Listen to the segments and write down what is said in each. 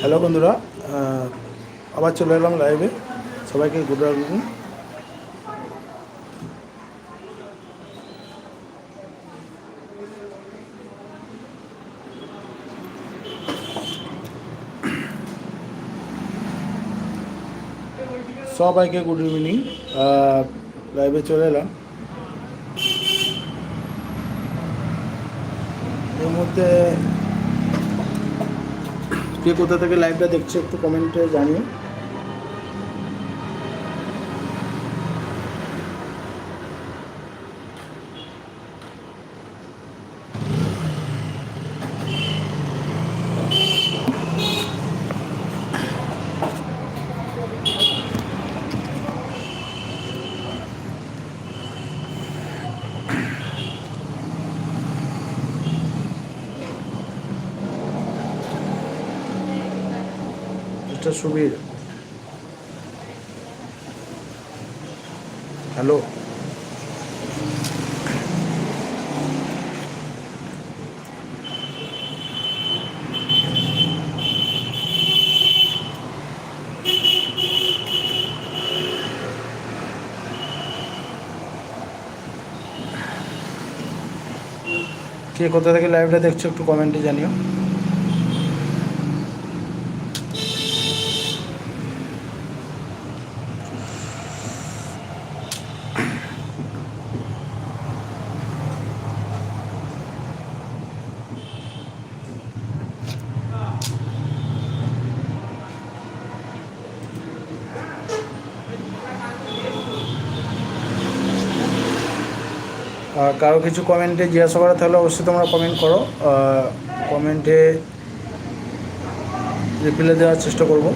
Hello বন্ধুরা আবার চলে এলাম লাইভে সবাইকে গুড আফটারনুন সবাইকে গুড ইভিনিং লাইভে চলে এলাম। এর মধ্যে কে কোথা থেকে লাইভটা দেখছে একটু কমেন্টে জানিও। সুবীর হ্যালো? কে কোথা থেকে লাইভটা দেখছ একটু কমেন্টে জানিও। কারও কিছু কমেন্টে জিজ্ঞাসা করা তাহলে অবশ্যই তোমরা কমেন্ট করো। কমেন্টে রিপ্লাই দেওয়ার চেষ্টা করব।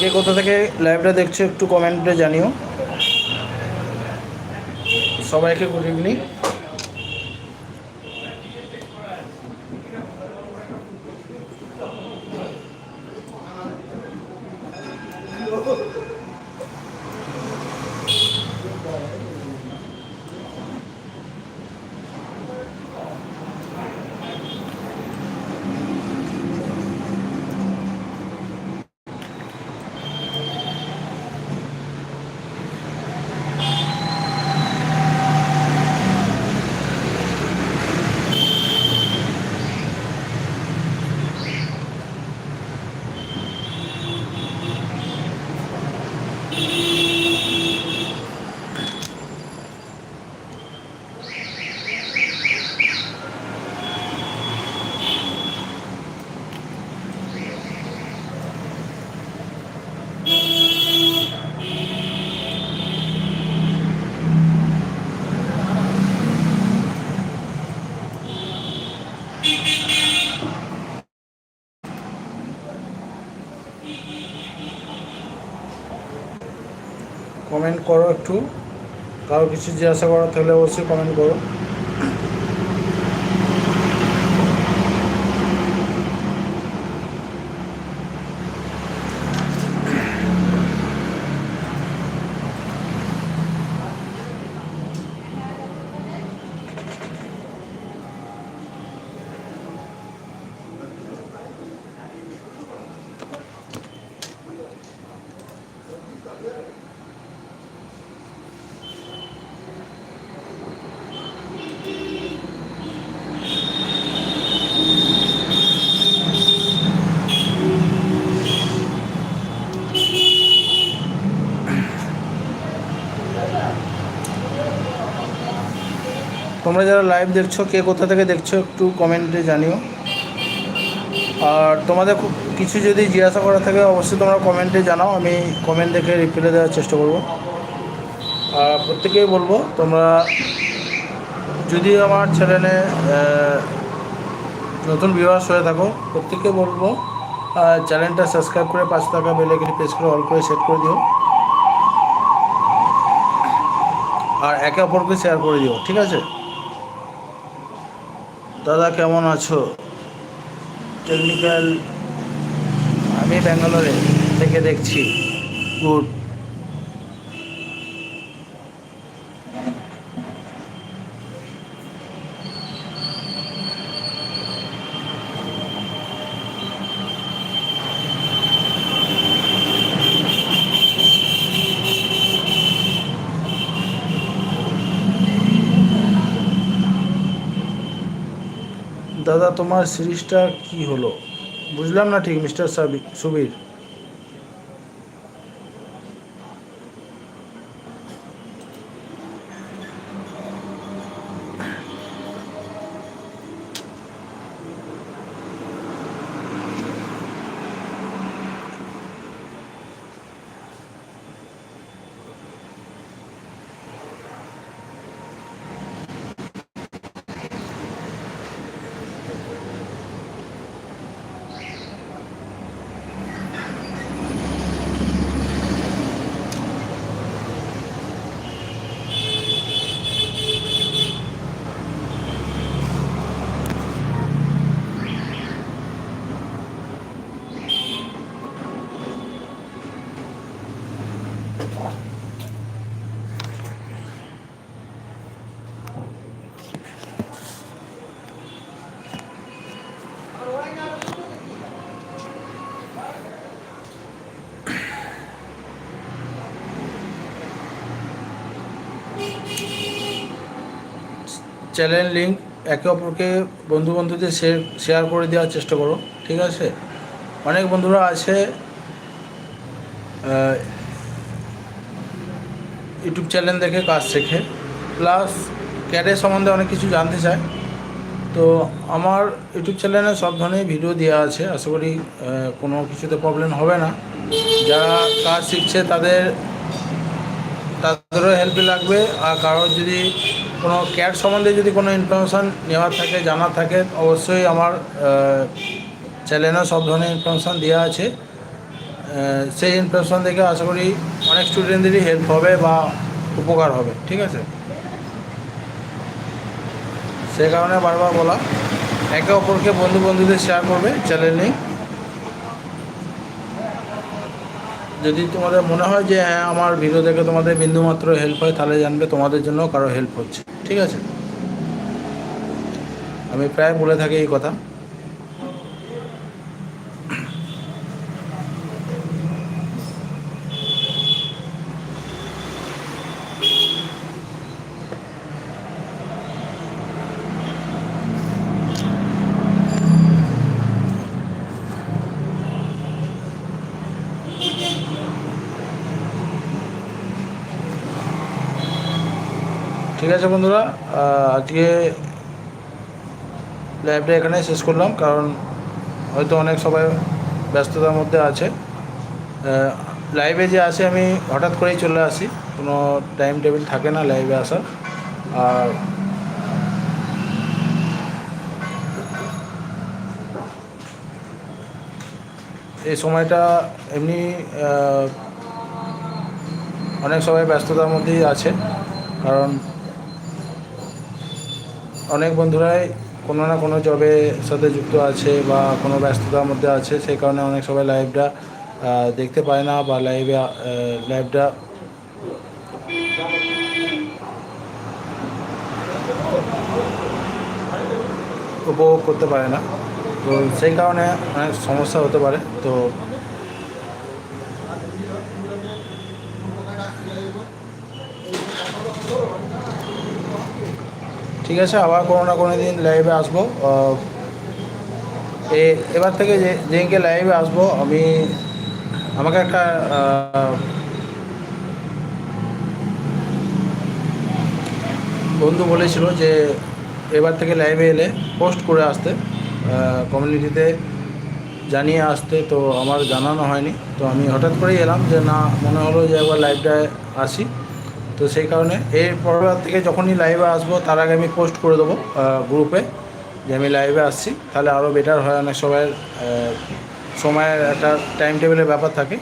কে কোথা থেকে লাইভটা দেখছ একটু কমেন্টে জানিও। সবাইকে গুড ইভিনিং কমেন্ট করো একটু। কারও কিছু জিজ্ঞাসা করো তাহলে অবশ্যই কমেন্ট করো। তোমরা যারা লাইভ দেখছ, কে কোথা থেকে দেখছ একটু কমেন্টে জানিও। আর তোমাদের কিছু যদি জিজ্ঞাসা করা থাকে, অবশ্যই তোমরা কমেন্টে জানাও, আমি কমেন্ট দেখে রিপ্লাই দেওয়ার চেষ্টা করব। আর প্রত্যেকেই বলব, তোমরা যদি আমার চ্যানেলে নতুন ভিউয়ার্স হয়ে থাকো, প্রত্যেককে বলব চ্যানেলটা সাবস্ক্রাইব করে পাঁচ টাকা বেলে গেলে প্রেস করে অল করে সেট করে দিও। আর একে অপরকে শেয়ার করে দিও, ঠিক আছে? দাদা কেমন আছো? টেকনিক্যাল আমি ব্যাঙ্গালোরে থেকে দেখছি। গুড দাদা তোমার সিরিজটা কি হলো? বুঝলাম না ঠিক মিস্টার সাবি সুবীর। চ্যানেল লিঙ্ক একে অপরকে বন্ধু বন্ধুদের শেয়ার করে দেওয়ার চেষ্টা করো, ঠিক আছে? অনেক বন্ধুরা আছে ইউটিউব চ্যানেল দেখে কাজ শেখে প্লাস ক্যাডের সম্বন্ধে অনেক কিছু জানতে চায়। তো আমার ইউটিউব চ্যানেলে সব ধরনের ভিডিও দেওয়া আছে, আশা করি কোনো কিছুতে প্রবলেম হবে না। যারা কাজ শিখছে তাদের তাদেরও হেল্প লাগবে। আর কারোর যদি কোনো ক্যাট সম্বন্ধে যদি কোনো ইনফরমেশান নেওয়ার থাকে, জানার থাকে, অবশ্যই আমার চ্যানেলে সব ধরনের ইনফরমেশান দেওয়া আছে। সেই ইনফরমেশান দেখে আশা করি অনেক স্টুডেন্টদেরই হেল্প হবে বা উপকার হবে। ঠিক আছে? সেই কারণে বারবার বলা। একে অপরকে বন্ধু বন্ধুদের শেয়ার করবে চ্যানেল লিঙ্ক যদি তোমাদের মনে হয় যে হ্যাঁ আমার ভিডিও দেখে তোমাদের বিন্দুমাত্র হেল্প হয়, তাহলে জানবে তোমাদের জন্য কারও হেল্প হচ্ছে। ঠিক আছে? আমি প্রায় বলে থাকি এই কথা। ঠিক আছে বন্ধুরা আজকে লাইভটা এখানে শেষ করলাম, কারণ হয়তো অনেক সবাই ব্যস্ততার মধ্যে আছে। লাইভে যে আসে আমি, হঠাৎ করেই চলে আসি, কোনো টাইম টেবিল থাকে না লাইভে আসার। আর এই সময়টা এমনি অনেক সবাই ব্যস্ততার মধ্যেই আছে, কারণ অনেক বন্ধুরাই কোনো না কোনো জবের সাথে যুক্ত আছে বা কোনো ব্যস্ততার মধ্যে আছে, সেই কারণে অনেক সবাই লাইভটা দেখতে পায় না বা লাইভে লাইভটা উপভোগ করতে পারে না। তো সেই কারণে অনেক সমস্যা হতে পারে। তো ঠিক আছে, আবার কোনো না কোনো দিন লাইভে আসব। এবার থেকে যে, যেদিনকে লাইভে আসব, আমি, আমাকে একটা বন্ধু বলেছিল যে, এবার থেকে লাইভে এলে পোস্ট করে আসতে। কমিউনিটিতে জানিয়ে আসতে, তো আমার জানানো হয়নি। তো আমি হঠাৎ করেই এলাম যে, না, মনে হলো যে একবার লাইভটায় আসি। তো সেই কারণে এর পরবার থেকে যখনই লাইভে আসব, তার আগে আমি পোস্ট করে দেবো গ্রুপে যে আমি লাইভে আসছি। তাহলে আরও বেটার হয়, অনেক সবাই সময়ের একটা টাইম টেবিলের ব্যাপার থাকে।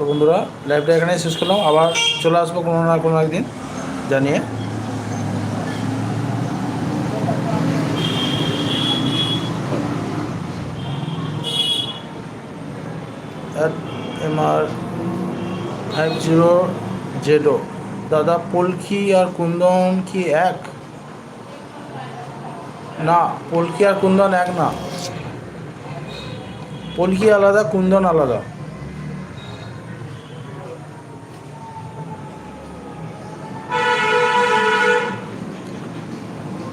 তো বন্ধুরা লাইভটা এখানেই শেষ করলাম। আবার চলে আসব কোনো না কোনো একদিন জানিয়ে। M R five zero zero দাদা, পলকি আর কুন্দন কি এক? না, পলকি আর কুন্দন এক না। পলকি আলাদা, কুন্দন আলাদা।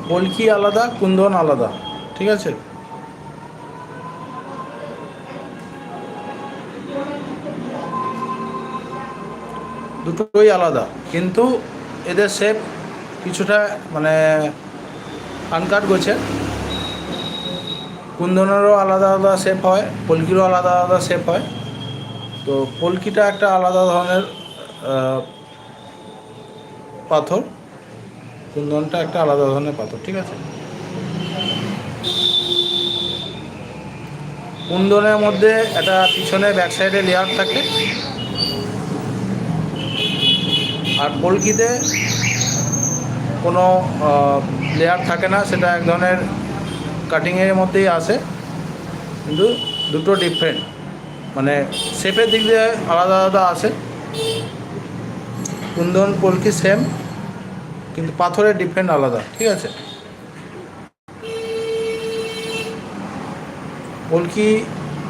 পলকি আলাদা, কুন্দন আলাদা, ঠিক আছে? দুটোই আলাদা, কিন্তু এদের শেপ কিছুটা মানে আনকাট গোছে। কুন্দনেরও আলাদা আলাদা শেপ হয় পলকিরও আলাদা আলাদা শেপ হয়। তো পলকিটা একটা আলাদা ধরনের পাথর। কুন্দনটা একটা আলাদা ধরনের পাথর, ঠিক আছে? কুন্দনের মধ্যে একটা পিছনে ব্যাক সাইডে লেয়ার থাকে। আর পলকিতে কোনো লেয়ার থাকে না, সেটা এক ধরনের কাটিংয়ের মধ্যেই আসে। কিন্তু দুটো ডিফারেন্ট মানে শেপের দিক দিয়ে আলাদা আলাদা আসে। কুন্দন পলকি সেম কিন্তু পাথরের ডিফারেন্ট আলাদা, ঠিক আছে? পলকি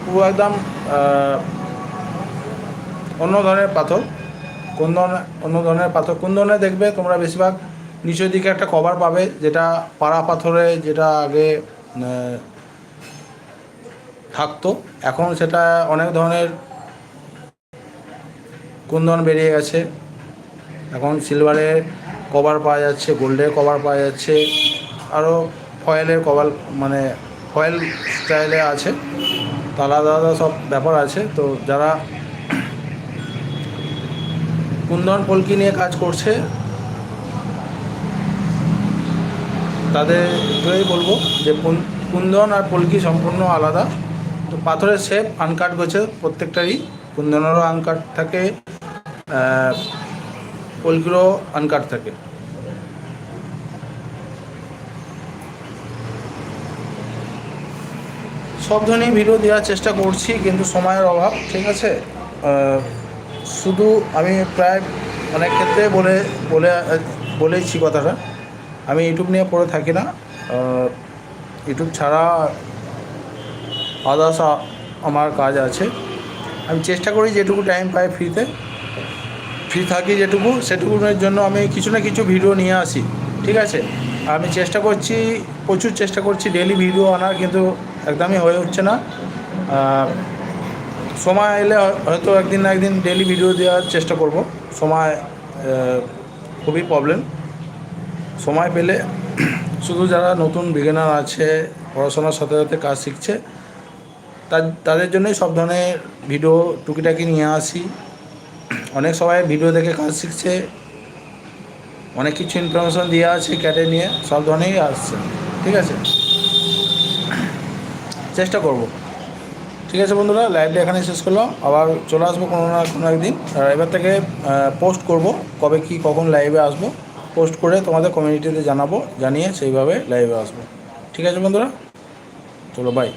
পুরো একদম অন্য ধরনের পাথর। কুন্দন অন্য ধরনের পাথর কুন্দনে দেখবে তোমরা বেশিরভাগ নিচের দিকে একটা কভার পাবে, যেটা পাড়া পাথরে যেটা আগে থাকতো। এখন সেটা অনেক ধরনের কুন্দন বেরিয়ে গেছে। এখন সিলভারের কভার পাওয়া যাচ্ছে, গোল্ডের কভার পাওয়া যাচ্ছে আরও ফয়েলের কভার মানে ফয়েল স্টাইলে আছে তো আলাদা আলাদা সব ব্যাপার আছে। তো যারা কুন্দন পলকি নিয়ে কাজ করছে তাদের এটাই বলব যে কুন- কুন্দন আর পলকি সম্পূর্ণ আলাদা। তো পাথরের শেপ আনকাট গোছে প্রত্যেকটারই, কুন্দনেরও আনকাট থাকে পলকিরও আনকাট থাকে। সব ধরনের ভিডিও দেওয়ার চেষ্টা করছি, কিন্তু সময়ের অভাব, ঠিক আছে? শুধু আমি প্রায় অনেক ক্ষেত্রে বলে বলে বলেছি কথাটা। আমি ইউটিউব নিয়ে পড়ে থাকি না। ইউটিউব ছাড়া আদার্স আমার কাজ আছে। আমি চেষ্টা করি যেটুকু টাইম পাই ফ্রিতে ফ্রি থাকি যেটুকু সেটুকুনের জন্য আমি কিছু না কিছু ভিডিও নিয়ে আসি, ঠিক আছে? আমি চেষ্টা করছি, প্রচুর চেষ্টা করছি ডেলি ভিডিও আনার, কিন্তু একদমই হয়ে উঠছে না। সময় এলে হয়- হয়তো একদিন না একদিন ডেলি ভিডিও দেওয়ার চেষ্টা করব। সময় খুবই প্রবলেম সময় পেলে শুধু যারা নতুন বিগিনার আছে, পড়াশোনার সাথে সাথে কাজ শিখছে তাদের জন্যই সব ধরনের ভিডিও টুকিটাকি নিয়ে আসি। অনেক সবাই ভিডিও দেখে কাজ শিখছে। অনেক কিছু ইনফরমেশন দেওয়া আছে ক্যাটে নিয়ে, সব ধরনেরই আসছে। ঠিক আছে? চেষ্টা করব। ঠিক আছে বন্ধুরা লাইভটা এখানে শেষ করলাম। আবার চলে আসব কোনো না কোনো একদিন। আর এবার থেকে পোস্ট করব কবে কি, কখন লাইভে আসব। পোস্ট করে তোমাদের কমিউনিটিতে জানাব, জানিয়ে সেইভাবে লাইভে আসব। ঠিক আছে বন্ধুরা? চলো বাই